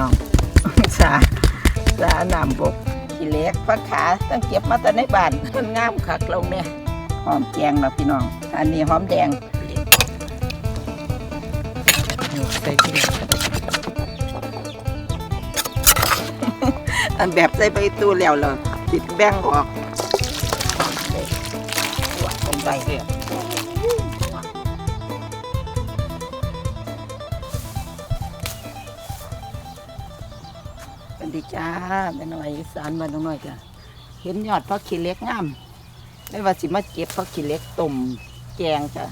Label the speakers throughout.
Speaker 1: น้อง สาสาน้ำบกขี้เล็กพักขาตั้งเก็บมาแต่ในบ้านมันงามคักลงเนี่ยหอมแกงแล้วพี่น้อง อันนี้หอมแดง
Speaker 2: ใส่ที่
Speaker 1: อันแบบใส่ใบตู้แล้วเลยติดแบ่งออกหวานลงไป แม่น้อยอีสานบ้านน้องน้อยจ้ะเห็นยอดพักขี้เหล็กงามไม่ว่าสิมาเก็บพักขี้เหล็กต้มแกงจ้ะ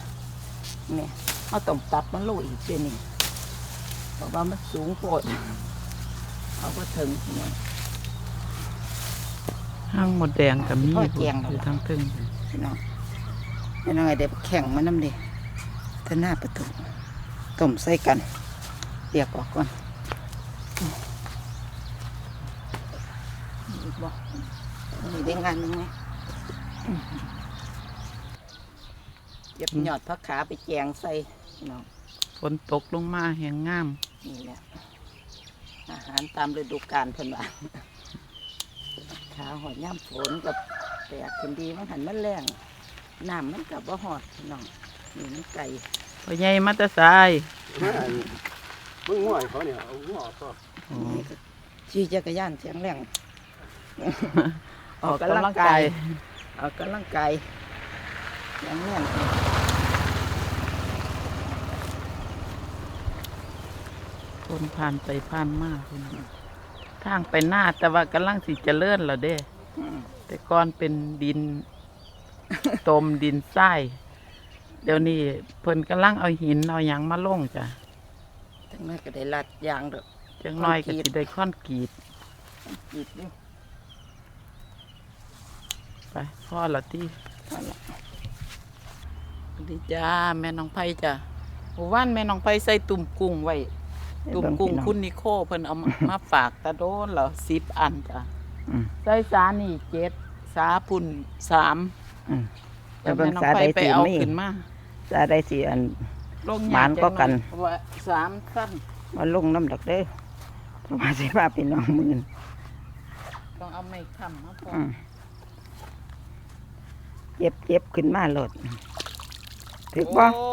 Speaker 1: เนี่ยเอาต้มตับมันโลอีกเดือนนี้เพราะว่ามันสูงโพดเอาก็ถึงเนี่ย
Speaker 2: ห้างหมดแดงกับมี
Speaker 1: ทอดแกง
Speaker 2: อยู่ทั้งทึ่ง
Speaker 1: พี่น้องแม่น้อยเด็กแข่งมันน้ำเดีท่าหน้าประตูต้มใส่กันเรียกออกก่อนอีก บ่นี่ได้งานหนึงไหมเก็บยอดพักขาไปแจงใส่พี่น้อง
Speaker 2: ฝนตกลงมาแหงงาม
Speaker 1: นี่แหละ อาหารตามฤดูกาลเพิ่นว่าขาหอยย่ำฝนกับแตกขึ้นดีมันหันมันแรงน้ำมันกับว่าหอดพี่น้องนี่มันไก่
Speaker 2: พ่อใหญ่มาแตะสาย
Speaker 3: มึงง่วยเขาเนี่ยเอาง่วก็
Speaker 1: นี่ก็ขี่จักรยานเสียงแรง
Speaker 2: ออกกำลังกาย
Speaker 1: ออกกำลังกายเสียงแรง
Speaker 2: คนผ่านไปผ่านมาพุ่นทางไปหน้าแต่ว่ากำลังสิเจริญแล้วเด้
Speaker 1: อืม
Speaker 2: แต่ก่อนเป็นดินตมดินทรายเดี๋ยวนี้เพิ่นกำลังเอาหินเอาหยังมาลงจ้ะ
Speaker 1: ทั้งนั้นก็ได้ลัดยางดอก
Speaker 2: จังน้อยก็
Speaker 1: คอนกรีต
Speaker 2: สิได้ค่อนกรีด
Speaker 1: จีบอยู่
Speaker 2: ไปพ่อละที่
Speaker 1: นั่นล่ะ
Speaker 2: สวัสดีจ้าแม่น้องไผ่จ้ะหมู่บ้านแม่น้องไผ่ใส่ตุ่มกุ้งไว้ ตุ่มกุ้งคุณนิโคเพิ่นเอามามาฝากตะโดนแล้วสิบอันจ้ะ
Speaker 1: อืม
Speaker 2: ใส่สานี่เจ็ดสาพุ่นสาม
Speaker 1: อืม
Speaker 2: แต่
Speaker 1: แต่เบิ่
Speaker 2: แม่
Speaker 1: ง
Speaker 2: น้อง
Speaker 1: สา
Speaker 2: ไผ่
Speaker 1: ใด
Speaker 2: ไป
Speaker 1: สิ
Speaker 2: เอา
Speaker 1: มี
Speaker 2: ขึ้นมา
Speaker 1: สาได้สิอัน
Speaker 2: ลง
Speaker 1: หมานก็กัน
Speaker 2: เพราะว่าสามสั้น
Speaker 1: มาลงน้ำดอกเด้อเพราะว่าสิว่าเป็นน้องมืน
Speaker 2: ต้องเอาไม้ค้ำมาพอ
Speaker 1: อืม เจ็บเจ็บขึ้นมาโลดถึกบ่
Speaker 2: โอ้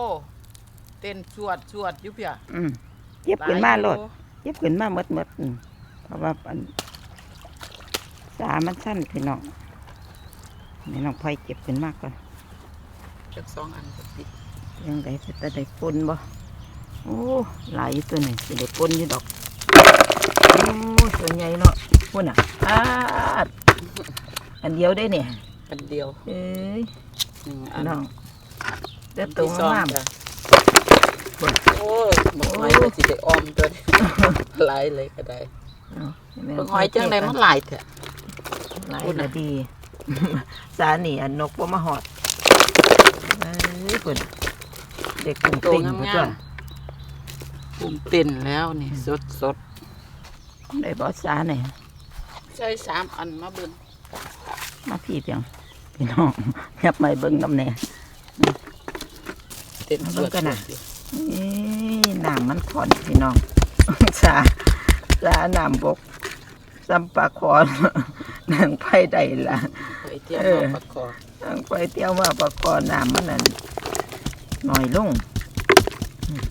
Speaker 2: เต้นสวดสวดอยู่เพีย
Speaker 1: อืมเจ็บขึ้นมาโลด
Speaker 2: หยอยู่
Speaker 1: เจ็บขึ้นมาหมดหมดอืมเพราะว่าอันสามันสั้นพี่น้องนี่น้องไผ่เจ็บขึ้นมากก่อน
Speaker 2: จักสองอันก็ติด
Speaker 1: ยังไงจะได้ปนบ่โอ้หลายอยู่ตัวนี่สิได้ปนอยู่ดอกโอ้ตัวใหญ่เนาะพุ่นอะอาดอันเดียวได้เนี่ย
Speaker 2: อันเดียว
Speaker 1: เอ้ย
Speaker 2: หนึ่งอั
Speaker 1: พี่
Speaker 2: น
Speaker 1: น้องเด็ด
Speaker 2: อัน
Speaker 1: ตัว
Speaker 2: ที่สอง
Speaker 1: งาม
Speaker 2: จ้ะโอ้ยหมกหอยก็สิได้ออมตัวนี้ หลายเลยก็ได้
Speaker 1: เอาแม่
Speaker 2: หมกหอยจังไดมันหลายแท้
Speaker 1: หลายละดีสานี่อันนกบ่มาหอดเอ้ยพุ่นเด็กกรุง
Speaker 2: ตัว
Speaker 1: ติ่ง
Speaker 2: งาม
Speaker 1: พุ่น
Speaker 2: งา
Speaker 1: จ้ะ
Speaker 2: มปุ่มเต้นแล้วนี่สดสด
Speaker 1: ได้บ่สาเนี่ย
Speaker 2: ๆใส่สามอันมาเบิ่ง
Speaker 1: มาพี่เพียง พี่น้องยับไม่เบิ่งน้ำแน่
Speaker 2: เต้น
Speaker 1: มา
Speaker 2: ส
Speaker 1: เบิ่
Speaker 2: ว
Speaker 1: ง
Speaker 2: ด
Speaker 1: กันน่ะ
Speaker 2: สวด
Speaker 1: นี่น้ำมันถอนพี่น้องสาสาน้ำบกซ้ำปลาคอนนางไผ่ได้ละ
Speaker 2: ไปเที่ยว
Speaker 1: เออ
Speaker 2: มาประกอบ
Speaker 1: นางไผ่เที่ยวมาปลาคอนน้ำมันนั่นหน่อยลงอืม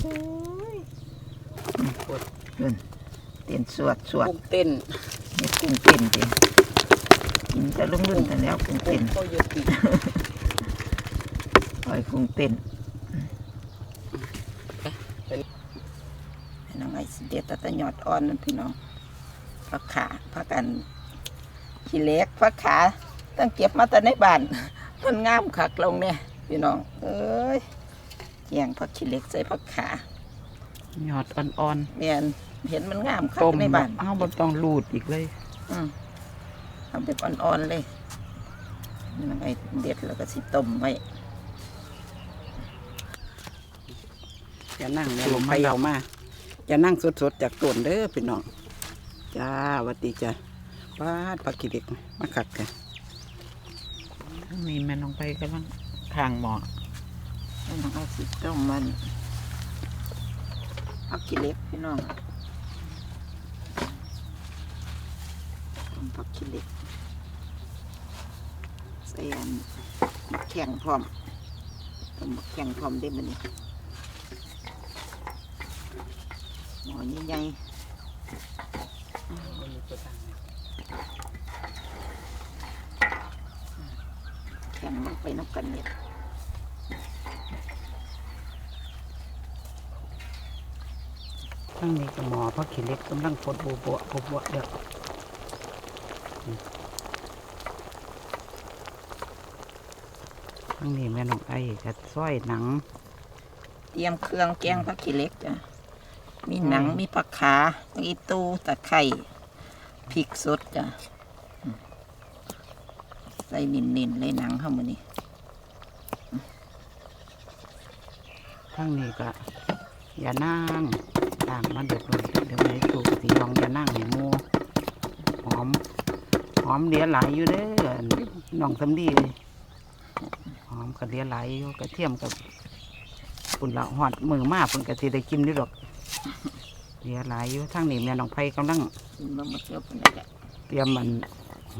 Speaker 1: โอ้ยอืมปวดเกินเต้นสวดสวด
Speaker 2: กุ้งเต้น
Speaker 1: นี่กุ้งเต้นดิ กินจะลุ่มลุ่นแต่แล้วกุ้ง
Speaker 2: กุ้
Speaker 1: เต้
Speaker 2: ง
Speaker 1: น
Speaker 2: โคโยติ
Speaker 1: ปล่อยกุ้งเต้นให้น้องไอ้สิเด็ดแตะตะยอดอ่อนนั่นพี่น้องผักขาผักกันขี้เหล็กผักขาต้องเก็บมาแต่ในบ้านมันงามคักลงเนี่ยพี่น้อง เอ้ยแยงผักขี้เหล็กใส่ผักขา
Speaker 2: หยอดอ่อน
Speaker 1: แม่นเห็นมันงามคั
Speaker 2: ๆ
Speaker 1: ก
Speaker 2: ต้ม
Speaker 1: ในบ้าน
Speaker 2: เอ้าบ่ต้องรูดอีกเลย
Speaker 1: อืม ทำแบบอ่อนๆเลยนี่น้องไอ้เด็ดแล้วก็สิต้มไว้
Speaker 2: อย่านั่งแม่ลงไปเอามาอย่านั่งสดๆจากต้นเด้อพี่น้องจ้าหวัดดีจ้าปาดปลากิเล็กมาขัดกันทั้งนี้แม่น้องไปกำลังข้างหมอ
Speaker 1: แล้วน้องไอ้สิต้มมันเอาขี้เหล็กพี่น้อง ผักขี้เหล็กใส่อันแข็งพร้อมต้มแข็งพร้อมได้มันนี่หมอใหญ่แข็งลงไปน้ำกันเนี่ย
Speaker 4: ทั้งนี้ก็หมอพักขี้เล็กกำลังพดบัวบัวบัวบเด้อ ทั้งนี้แม่น้องไอ้จะซอยหนัง
Speaker 1: เตรียมเครื่องแกงผักขี้เหล็กจ้ะมีหนัง
Speaker 4: อืม
Speaker 1: มีผักขามีตูตะไคร่พริกสดจ้ะอืมใส่นินๆเลยหนังเข้ามานี่
Speaker 4: ทั้งนี้ก็อย่านั่งต่างมาเดือดเลยเดี๋ยวไอ้ตูสีรองอย่านั่งให้หมูหอม หอมเหลียหลายอยู่เด้อน้องสำลีเอ้ยหอมก็เหลียหลายอยู่กระเทียมกับปุ่นละหอดมือมากปุ่นกะสิได้กินด้วยดอกเหลียหลายอยู่ทั้งนี้แม่น้องไผ่กำลัง
Speaker 1: กินมาหมดเยอะปานนั้นแหละ
Speaker 4: เตรียมมัน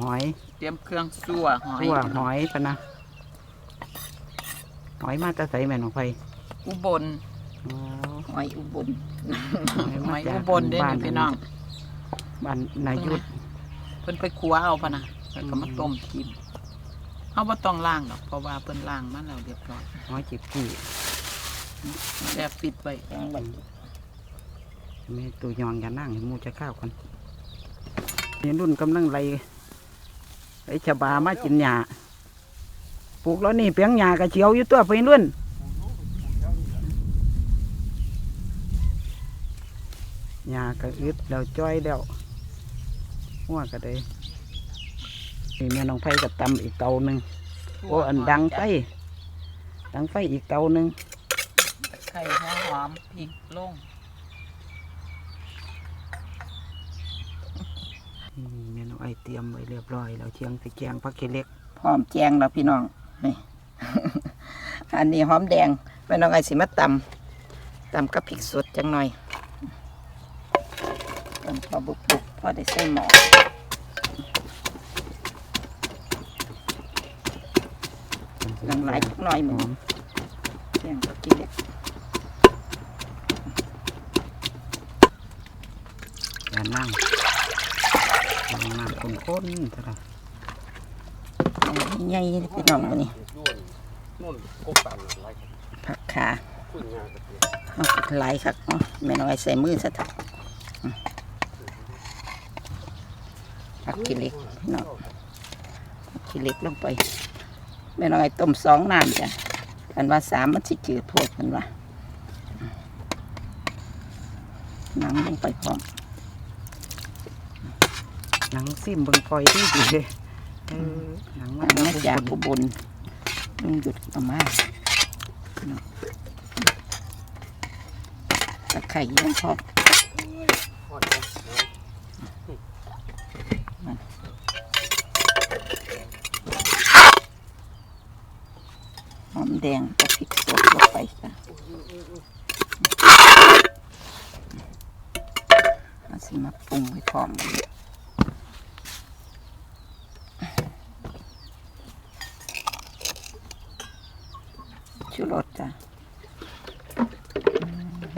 Speaker 4: หอย
Speaker 1: เตรียมเครื่องซั่วหอย
Speaker 4: ตัวหอยปะนะหอยมาแตะใสแม่น้องไผ่
Speaker 1: อุบล
Speaker 4: อ๋อ
Speaker 1: หอยอุบล
Speaker 4: หอย
Speaker 1: ห
Speaker 4: มา
Speaker 1: อย
Speaker 4: จาก
Speaker 1: อุบลเด้อ
Speaker 4: บ้า
Speaker 1: นี่พี่น้อง
Speaker 4: บ้านนายุทธ
Speaker 1: เพิ่นไปขัวเอาพะนะแล้วก็มา
Speaker 4: อืม
Speaker 1: ต้มกินเฮาบ่ต้องล้างดอกเพราะว่าเพิ่นล้างมาแล้วเรียบร้อย
Speaker 4: หอยจิบกี้
Speaker 1: แอบปิดไว้แข็งไว้
Speaker 4: แม่ตัวยองอย่านั่งให้หมูจะข้าวกันนี่รุ่นกำลังไรไรฉบามากินหญ้าปลูกแล้วนี่เปียงหญ้ากระเจียวอยู่ตัวไปรุ่นหญ้ากระอึดแล้วจ้อยแล้ว หัวก็ได้นี่แม่น้องไฟกับตำอีกเตาหนึ่งโอ้อันดังไฟดังไฟอีกเตาหนึ่ง
Speaker 1: ไข่หอมหอมพริกลง
Speaker 4: อืมเมนูไอเตรียมไว้เรียบร้อยแล้วเชียงสิแกงผักเขีเล็ก
Speaker 1: หอมแจงแล้วพี่น้องนี่ อันนี้หอมแดงแม่น้องไอ้สิมาตำตำกับพริกสดจังหน่อยตำพอบุกบุกๆพอได้ใส่หม้อ หลังหลายจักหน่อยเห
Speaker 4: ห
Speaker 1: มือ
Speaker 4: อนม
Speaker 1: แกงก็กินเด็ก
Speaker 4: อย่านั่งลองน้ำข้นๆเท่าไหร่
Speaker 1: ใหญ่ๆพี่น้องวันนี้
Speaker 3: ย้วนนู่นกบตันอะไร
Speaker 1: ผักขา
Speaker 3: ขึ้นงานกระเทียม
Speaker 1: เอาก็หลายคักเนาะแม่น้องไอ้ใส่มือซะเถอะอืมผักขี้เหล็กพี่น้องผักขี้เหล็กลงไป แม่น้องไอ้ต้มสองน้ำจ้ะอันว่าสามมันสิจืดโพดมันว่าน้ำลงไปพร้อม
Speaker 4: หนังซิมเบิ่งปล่อยดีดีเลยเออหนัง
Speaker 1: อั
Speaker 4: มันน
Speaker 1: มาจาก
Speaker 4: บุ
Speaker 1: อุบลลุงหยุดเอามาเนาะตะไคร้ยังพอ
Speaker 3: ทอดนะ
Speaker 1: ห อมแดงกับพริกสดลงไปจ้ะเอาสิมาปรุงให้พร้อมชูรสจ้ะ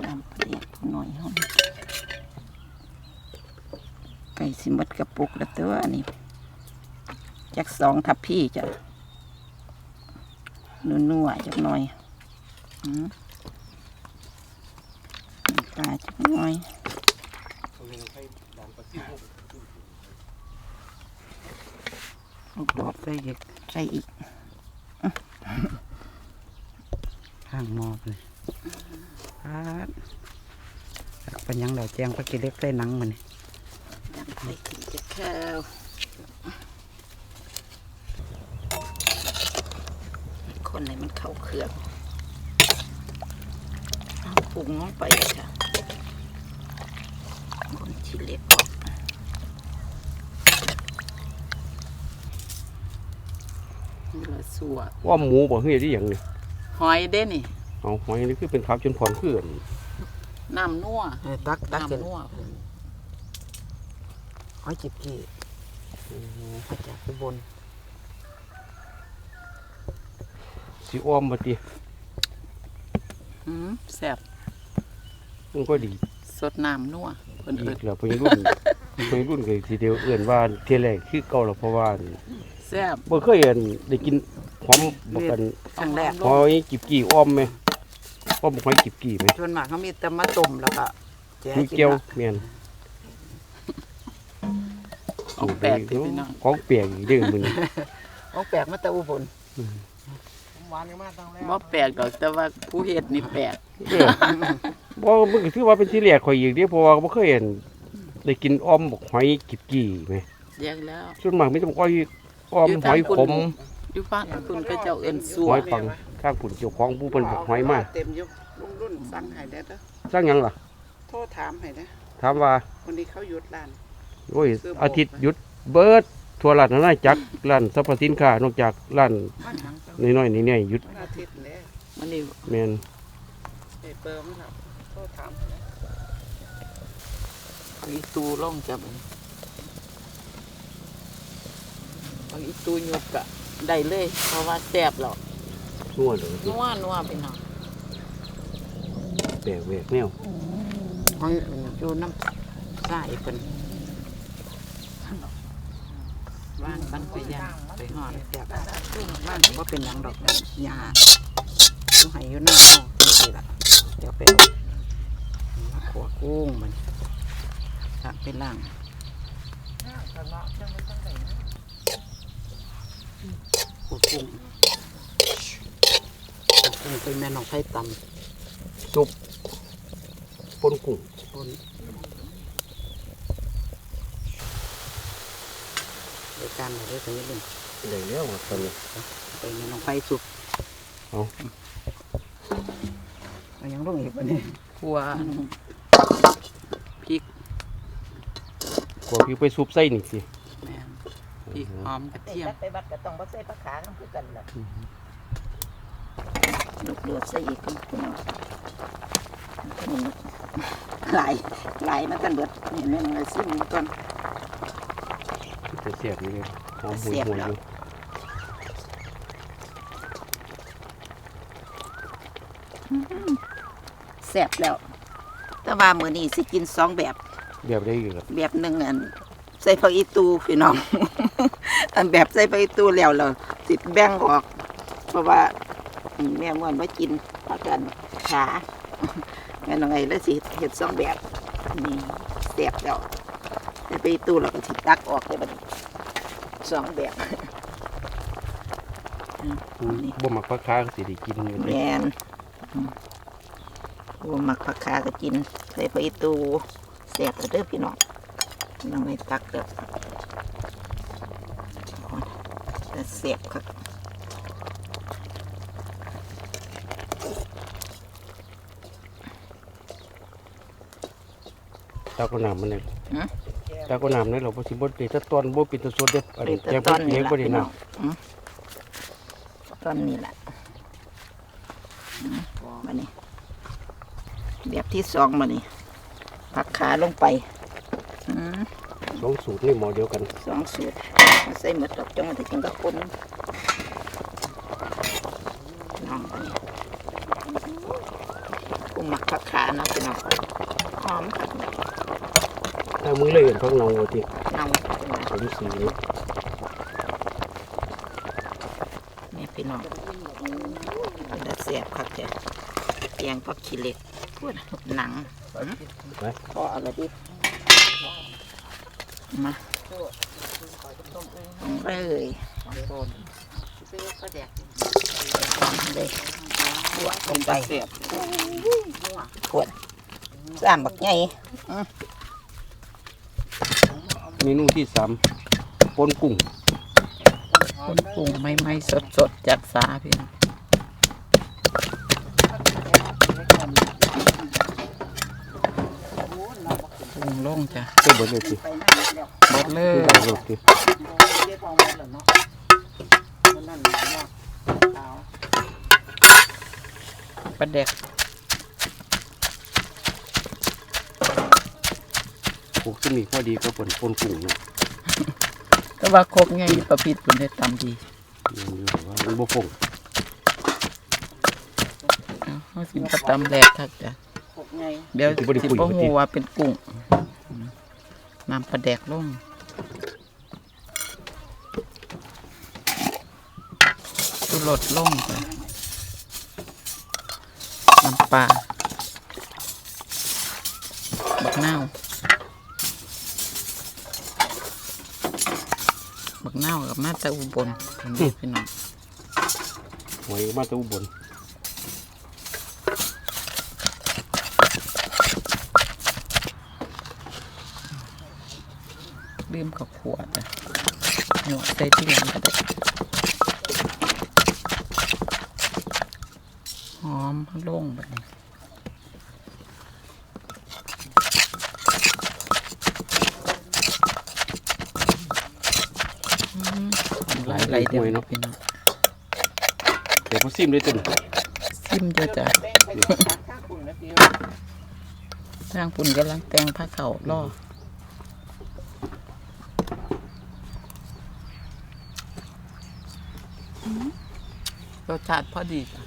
Speaker 1: น้ำเปรี้ยวหน่อยหอมไก่สิมดกระปุกแล้วตัวอันนี้จากสองทับพี่จ้ะ นัวๆจักหน่อยอืมน้ำตาจักหน่อย
Speaker 3: เอาลงให้ดำปลาซิ่ว
Speaker 1: ลูกโดด
Speaker 4: ใส่อีก
Speaker 1: ใส่อีก
Speaker 4: ข้างหม้อไปเลยครับเป็นหยังเดี๋ยวแจงผักเขีเล็กใส่หนังมันนี่
Speaker 1: ดังไปกินจะข้าว คนไหนมันเข้าเครื่องเอาปรุงลงไปเลยค่ะคนชิ้นเล็กก่อนนี่ละสัว
Speaker 3: ว่าหมูบ่เฮ้ยที่อย่างนี้
Speaker 1: หอยเด้นี่
Speaker 3: เอาหอยนี่คือเป็นขาวจนผ่อนเพื่อน
Speaker 1: น้ำนัว
Speaker 4: เออตักตักเสร็จ
Speaker 1: น้ำนัว
Speaker 4: หอยจิบกี้
Speaker 2: มาจากอุบล
Speaker 3: สิอ้อมบ่ติ
Speaker 2: อืมแซ่บ
Speaker 3: มันก็ดี
Speaker 2: สดน้ำนัวเพิ่น
Speaker 3: อี
Speaker 2: เอิ้น
Speaker 3: กแล้วเพิ่นรุ่นเพิ่นรุ่นก็ทีเดียวเอื้อนว่าเที่ยแรกคือเก่าแล้วเพราะว่า
Speaker 2: แซ่บ
Speaker 3: บ่เคยเห็นได้กินหอมบ่กัน
Speaker 2: ครั้งแรก
Speaker 3: หอยกิบกี่อ้อมไหมอ้อมหอยกิบกี่ไหม
Speaker 2: ส่วนมากเขามีแต่มาต้มแล้วก็แจ
Speaker 3: มี
Speaker 2: กิน
Speaker 3: เกี๊ยว
Speaker 2: ละ
Speaker 3: เมียน
Speaker 2: ของแปลกติพี่น้อง
Speaker 3: ของแปลกอีกเรื่องมึง
Speaker 2: ของแปลกมาแต่อุบล
Speaker 3: หวานมากตั้งแล้ว
Speaker 2: บ่แปลกดอกแต่ว่าผู้เฮ็ดนี่แปลก
Speaker 3: เออบ่มันก็ถือว่าเป็นที่แรกข่อยอีกเด้เพราะว่าบ่เคยเห็นได้กินอ้อมหอยกิบกี่ไหม
Speaker 2: แยกแล้ว
Speaker 3: ส่วนมากมีแต่อ้อยอ้อม
Speaker 2: อยู่
Speaker 3: ห
Speaker 2: ทาง
Speaker 3: อย
Speaker 2: คุณ
Speaker 3: ขม
Speaker 2: อยู่ฝั่งคุณก็เจ้าเอิ้นสัว
Speaker 3: หอยปังข้างปุ่นเจ้าของผู้เพิ่นบอกหอยมา
Speaker 2: เต็มอยู่ลุงรุ่นสั่งให้ได้เด้อ
Speaker 3: สร้างหยังล่ะ
Speaker 2: โทรถามให้เด้อ
Speaker 3: ถามว่า
Speaker 2: คนนี้เขาหยุดร้าน
Speaker 3: โอ้ยอาทิตย์หยุดเบิด ทั่วร้านอาณาจักรร้านสรรพสินค้านอกจากร้าน
Speaker 2: มันหยังจัง
Speaker 3: น้อยๆนี่ๆหยุด
Speaker 2: วันอาทิตย์แหละมันนี่
Speaker 3: แม่น
Speaker 2: ไอ้เปิ่มครับโทรถามให้เด้ออีตูลงจ้ะบัดนี้บางอีตูหยุดก็ได้เลย เพราะว่าแซ่บแล้ว
Speaker 3: นัวเลย
Speaker 2: นัวนัวพี่น้อง
Speaker 3: แปลกแหวกแนว
Speaker 2: หอยอยู่น้ำใส่เป็น ว่างกันไปย่างไปหอดแซ่บว่างก็เป็นหยังดอกหญ้าอยู่ให้อยู่หน้าห้องนี่สิล่ะเดี๋ยวไปมาขัวกุ้งมันตักไปล่างขัวกุ้งขัวกุ้งเป็นแม่น้องไผ่ตำ
Speaker 3: ซุปปนกุ้ง
Speaker 2: ปน รายการอะไรกันนิดนึง
Speaker 3: ได้แล้วครับตอนนี้
Speaker 2: ไปแม่น้องไผ่สุก
Speaker 3: เอา
Speaker 2: เอายังลงอีกวันนี้ขัวพริก
Speaker 3: กว่าพี่ไปซุปไส้นี่สิ
Speaker 2: แม่นพริกหอมกระเทียม
Speaker 1: ไปบัดก็ต้องบ่ใส่ปลาขาน้ำคือกันล่ะลูกเลือดใส่อีกพี่น้องอันนี้หลายหลายมากันเบิดนี่แม่นเลยซิมก่อน
Speaker 3: จะ เสียบนี่เลยหอมหุย
Speaker 1: เสียบ
Speaker 3: หุย
Speaker 1: แล้
Speaker 3: อ
Speaker 1: ว
Speaker 3: ยู่
Speaker 1: แซ่บแล้ว แต่ว่ามื้อนี้สิกินสองแบบ
Speaker 3: แบบได้อยู่ครับ
Speaker 1: แบบหนึ่งอัน ใส่ผักอีตูพี่น้อง อันแบบใส่ผักอีตูแล้วเราสิแบ่งออก เพราะว่าอืมแม่ม่วนว่ากินพักกันขาแม่น้องไงแล้วสิเห็ดสองแบบนี่แซ่บแล้วใส่ผักอีตูเราก็สิตักออกเลยบัดนี้ สองแบบนี่
Speaker 3: บ่มักปลาคาก็สิได้กินอยู่
Speaker 1: แม
Speaker 3: เด้
Speaker 1: นอืมโอ้มักผักขาก็กินใส่ผักอีตูแซ่บแล้วเด้อพี่น้องน้องไงตักเด้อแต่แซ่บครับ
Speaker 3: ตาก็น้ำมันเลย
Speaker 1: ฮะ
Speaker 3: ตาก็น้ำนี่เราบ่สิบ่ได้แตะตอนบ่เป็นแตะสดเด้ออัน
Speaker 1: เป็
Speaker 3: นี้
Speaker 1: น
Speaker 3: แก
Speaker 1: แต่
Speaker 3: ง
Speaker 1: ต
Speaker 3: เพิ่
Speaker 1: อน
Speaker 3: น
Speaker 1: นี้
Speaker 3: เลี้ยง
Speaker 1: ละ
Speaker 3: บ่ได้
Speaker 1: พี่น้
Speaker 3: น้
Speaker 1: องอืมตอนนี้แหละอืมมานี่แบบที่สองมานี่ผักขาลงไปอืมำ
Speaker 3: สองสูตรนี่หม้อเดียวกัน
Speaker 1: สองสูตรมาใส่หมดดอกจังมาถึงกับคนน้องอันนี้กูหมักผักขาเนาะพี่น้องหอมค่ะ
Speaker 3: ถ้ามือเลยเห็นพักเงาว่าติ
Speaker 1: น้อง
Speaker 3: ผมสีนี่
Speaker 1: นี่พี่น้องเป็นตาเสียบครับเจ้ะแกงผักขี้เหล็กพูดหนัง
Speaker 3: ไป
Speaker 1: พอเอาละดิมาลงไปเลยเลยขวดลงไป
Speaker 2: เสียบ
Speaker 1: ขวดสามบักใหญ่
Speaker 3: เมนูที่สามปนกุ้ง
Speaker 2: คนปรุงไม่ไม่สดสดๆจากสาพี่น้องปรุงลงจ้ะ
Speaker 3: ก็เบิดเลยสิ
Speaker 1: ไปนั่นแล้ว
Speaker 2: หมดเล
Speaker 3: คื
Speaker 2: ย
Speaker 3: อได้เลยสิ
Speaker 1: เจ๊พองหมดแล้วเนาะคนนั่นเนาะขาว
Speaker 2: ปลาแดก
Speaker 3: ลูกตัวนี้พอดีก็ปนปนกุ้งเนาะ
Speaker 2: แต่ว่าครบไงประพิษคุณได้ตำดี
Speaker 3: ยังอยู่ว่ามันบ่ฟง
Speaker 2: เอาเขาสิมาตำแรกครับจ้ะ
Speaker 5: ครบไง
Speaker 2: เดี๋ยวสิบ่ฮู้ว่าเป็นกุ้งน้ำปลาแดกลงสุรสลงจ้ะน้ำปลาบักนาวบักนาวกับมาแตะอุบลอันนี้พี่น้อง
Speaker 3: หอยมาแตะอุบล
Speaker 2: ลืมกับขวดจ้ะหนวดใส่ที่หลังก็ได้หอมลงแบบนี้อืมหลาย ไหลายเดี๋ยวนะพี่น้อง
Speaker 3: เดี๋ยวพอซิมเลยตึ้ง
Speaker 2: ซิมเยอะจ้ะทางปุ่นกำลังแต่งผ้าเขาวล่อรสชาติพอดีจ้ะ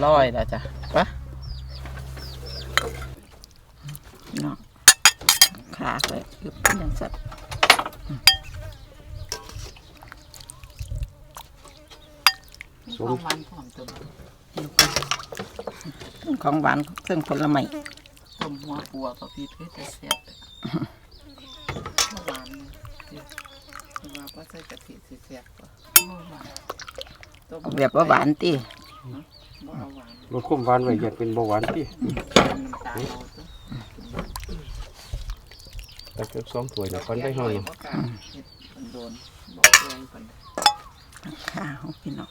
Speaker 2: รียบร้อยแล้วจ้ะไปะเนาะขาเลยคือเป็นอย่างสัตว์ของหวานของตัวของหวานเครื่องผลไม้ต้มหัวปัวก็พี่เพื่อจะเสียบหวานเนี่ยว่าก็ใส่กะทิสิเสียบกว่าหวานต้ม
Speaker 1: แบบว่าหวานติ
Speaker 2: บ่เอาหวาน
Speaker 3: รสข้มหวานไว้อยากเป็นเบาหวานที่
Speaker 2: น้ำตาลเอาตัว
Speaker 3: แต่เกือบสองถ้วยนะก่อนได้ห้อย
Speaker 2: บ่กล้าเฮ็ดมันโดนบอกแรงเพิ่น
Speaker 1: ข้าวพี่น้อง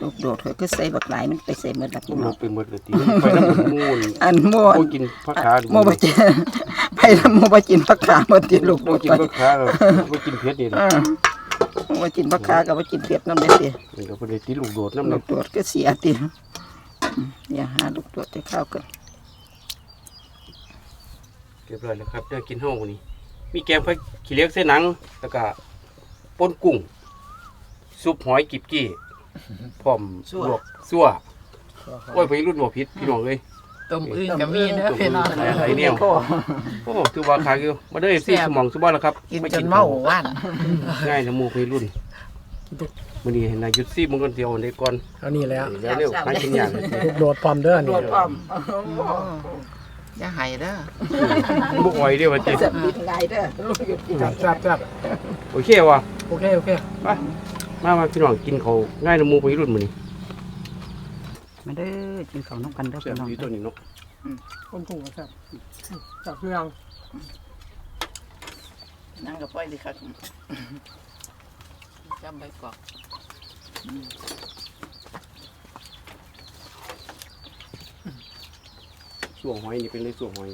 Speaker 1: ลูกโดดเขาก็ใส่บักหลายมันไปใส่หมดละ
Speaker 3: ต้
Speaker 1: พี่
Speaker 3: ม
Speaker 1: น้
Speaker 3: ล
Speaker 1: อง
Speaker 3: งเป็นหมดเลยตีไปน้ำมันมูน
Speaker 1: อันโม่
Speaker 3: โอ้กินผักขาดู
Speaker 1: โม่บะจินไปแล้วโม่บะจินผักขาหมดที่ลูกโด
Speaker 3: โอ้
Speaker 1: ด
Speaker 3: กิน
Speaker 1: ไป
Speaker 3: ผักขาแล้วบ่กินเผ็ดนี่
Speaker 1: เอ
Speaker 3: นะ
Speaker 1: อโม่บะจินผักขากับบ่จินเผ็ดน้ำเด็ดติ
Speaker 3: มันก็บ่ได้ตีลูกโดดน้ำ
Speaker 1: ลู
Speaker 3: นะ
Speaker 1: กโดดก็เสียติอืมอย่าหาลูกโดดจะเข้ากัน
Speaker 3: เรียบร้อยแล้วครับเดี๋ยวกินห้องนี้ มีแกงผักขี้เหล็กใส่หนังแล้วก็ป่นกุ้ง ซุปหอยกิบกี้พร้อมลวกซั่วโอ้ยไปรุ่นบ่ผิดพี่น้องเอ้ย
Speaker 2: ต้มอื่นก็มีเด้อพี่น้อง
Speaker 3: อะไรเนี่ยโอ้ถือว่าขายอยู่มาเด้อซีสมองสุบ้านแล้วครับ
Speaker 2: กินจนเมาหวาน
Speaker 3: ง่ายนะหมู่ไปรุ่นมื้อนี้เห็นนายยุทธซีมึงคนเดียวในก่อน
Speaker 6: เอานี่แล้ว
Speaker 3: เดี๋ยวเร็วหากินอย่างเลย
Speaker 6: ลูกโดดพร้อมเด้อนี่
Speaker 2: อย่าให้เด้อ
Speaker 3: บ่อ่อยเด้อว่าจิ
Speaker 1: จะบินไงเด้อลูกอยู่ที่
Speaker 6: จับจับจับ
Speaker 3: โอเควะ
Speaker 6: โอเคโอเค
Speaker 3: ไปมามาพี่น้องกินเขาวง่ายนะหมู่ไปรุ่นมื้อนี้
Speaker 1: มาเด้อกินข้าวน้ำกันเด้อ
Speaker 3: แซ่
Speaker 1: พี่
Speaker 3: บ
Speaker 1: น้อง
Speaker 3: ดีตัวนี้เนาะ
Speaker 6: คนกุ้งก็จับจับเครื่อง
Speaker 2: นั่งกับป้อยดิครับจำใบกอก
Speaker 3: ส่วงหอยนี่เป็นเลยส่วงหอย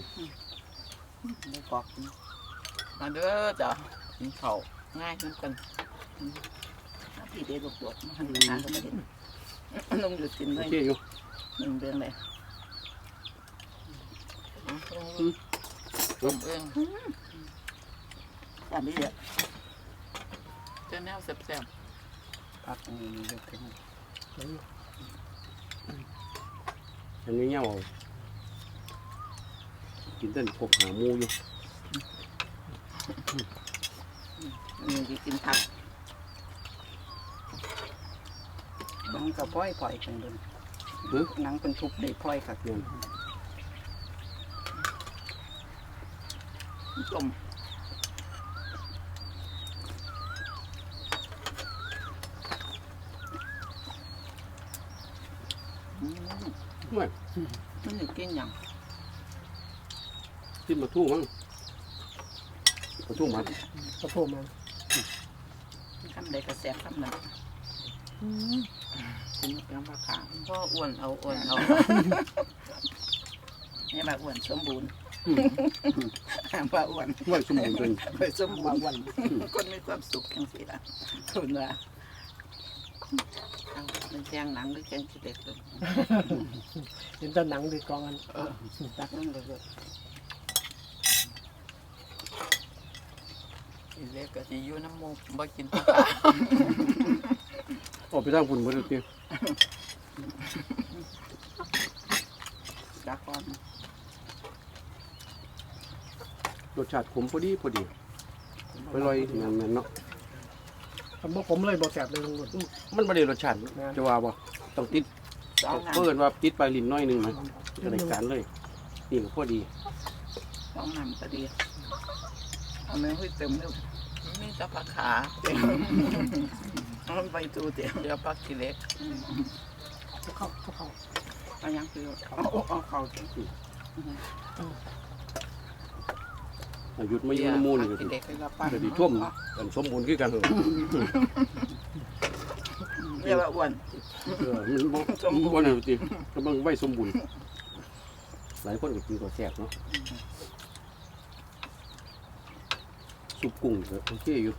Speaker 2: ใบกอกมาเด้อจ้ะกินข้าวง่ายเหมือนกันพี่เด็กลูกโดดมาหันหาก็ไม่เห็น ลงอยู่กิน
Speaker 3: โอ
Speaker 2: เลย
Speaker 3: เคอยู่
Speaker 2: หนึ่งเดือนเลยต้มเองอันนี้เนี่ยเจ้าแนวแซ่บ
Speaker 1: พักนี่เด้อพี่น้อง
Speaker 3: อันนี้เนี่ยเอากินแต่พบหาหมูอยู่
Speaker 2: ๆนี่จะกินผัก
Speaker 1: ห นังกับพ้อยปล่อยกันเด้อ
Speaker 3: หึ
Speaker 1: หนังเป็นทุบได้พ้อยค่ะ
Speaker 3: เนี่ย
Speaker 2: ต้ม
Speaker 3: ไม่
Speaker 2: มันอยู่กินอย่าง
Speaker 3: กินมาทู่มั้งมาทู่มัน
Speaker 6: กระโปงมัน
Speaker 2: คำใดก็แซ่บคำนั้น กินเป็นผักขาพ่ออ้วนเอาอ้วนเอานี่มาอ้วนสมบูรณ์หางว่าอ้วน
Speaker 3: ว่าสมบูรณ์จน
Speaker 2: ไปสมบูรณ์วันคนมีความสุขจังสิล่ะคุณว่าเอามันแจงหนังหรือแจงขี้เหล็กเลย
Speaker 6: เห็นแต่หนังดีกองกัน
Speaker 2: เออตักนั่นเลยเลยขี้เหล็กก็สิอยู่น้ำมูกบ่กินผักกาด
Speaker 3: ออกไปทางพุ่นบ่ได้ติ
Speaker 2: จักก่อน
Speaker 3: รสชาติขมพอดีพอดีอร่อยแม่นๆเนาะ
Speaker 6: คำว่าผมเลยบอกแสบเลยลุงบุญ
Speaker 3: มันบ่ได้รสชาติจะว่าบ่ต้องติด
Speaker 2: สองน้ำ
Speaker 3: เพิ่นว่าติดปลายลิ้นน้อยหนึงมันจะได้การเลยนี่ก็พอดี
Speaker 2: สองน้ำก็ดีเอาเนื้อให้เต็มเลยมีแต่ผักขาเต็ มเอาไปตูเดียวเดี๋ยวผักขี้เล็กพวก
Speaker 6: เขาเข้าเขา
Speaker 2: เอายังคือเอาเอาเขาจังสิ
Speaker 3: อายุมาอยู่ในหมู่นี่ก็
Speaker 2: กเหล็กให้เราปั้น
Speaker 3: จะดีท่วมกันสมบูรณ์คือกันเหรอ
Speaker 2: เรียกว่าอ้วน
Speaker 3: เออมันบ่สมบูรณ์นะติกำลังไว้สมบูรณ์หลายคนก็กินก็แซ่บเนาะซุปกุ้งก็โอเคอยู่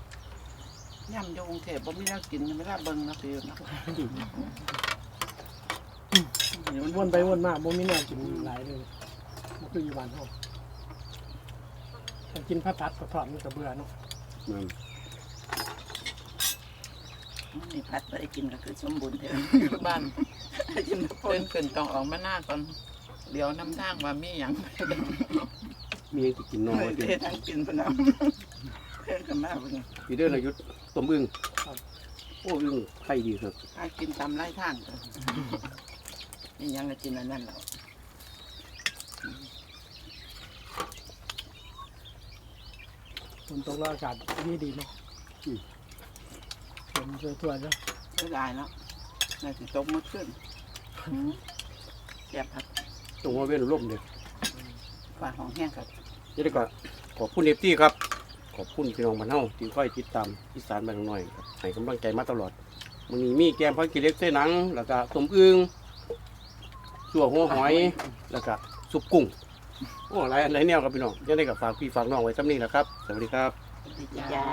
Speaker 2: ย่ำอยกรุงเทพบ่มีแนวกินไม่ได้เบิ่งนะพี่นะ
Speaker 6: มันวนไปวนมาบ่มีแนวกินหลายเลยมันคืออยู่บ้านเขาแต่กินผัดผัดกับทอดมันก็เบื่อเนาะ
Speaker 3: นั่น
Speaker 2: นี่พัดไปกินก็คือสมบูรณ์เถอะบ้านกินเพิ่นขึ้นต้องออกมาหน้าก่อนเดี๋ยวน้ำทางว่ามีหยัง
Speaker 3: มีหยังสิกินน้อย
Speaker 2: เท
Speaker 3: ติ
Speaker 2: ทางกินพะนะเพิ่นก็มาเบิ่ง
Speaker 3: พี่เด้อนายุทธ ต้มอึ่งโอ้อึ่งไข่ดีครับ
Speaker 2: หากินตามไร่ทางก็นี่ยังก็กินอันนั้นแล้ว
Speaker 6: ฝนตกแล้วอากาศดีดีเนาะฝนทั่วๆเนาะ
Speaker 2: เสียดายเนาะน่าสิตกมื้อขึ้นแซ่บครับ
Speaker 3: ตรงว่าเว้นร่มเด้อ
Speaker 2: ฟ้าห้องแห้งครับ
Speaker 3: ยังได้ก็ขอบคุณเอฟตี้ครับ ขอบคุณพี่น้องบ้านเฮาที่คอยติดตามอีสานบ้านน้อยครับให้กำลังใจมาตลอดมันมีมีแกงพักกิเล็กเส้นหนัง แล้วก็สมอึงสัวหัวหอย แล้วก็ซุปกุ้งโอ้หลายหลายแนวครับพี่น้องยังได้กับฝากพี่ฝากน้องไว้ซ้ำนี้แหละครับ สวัสดีครับ
Speaker 2: จ้า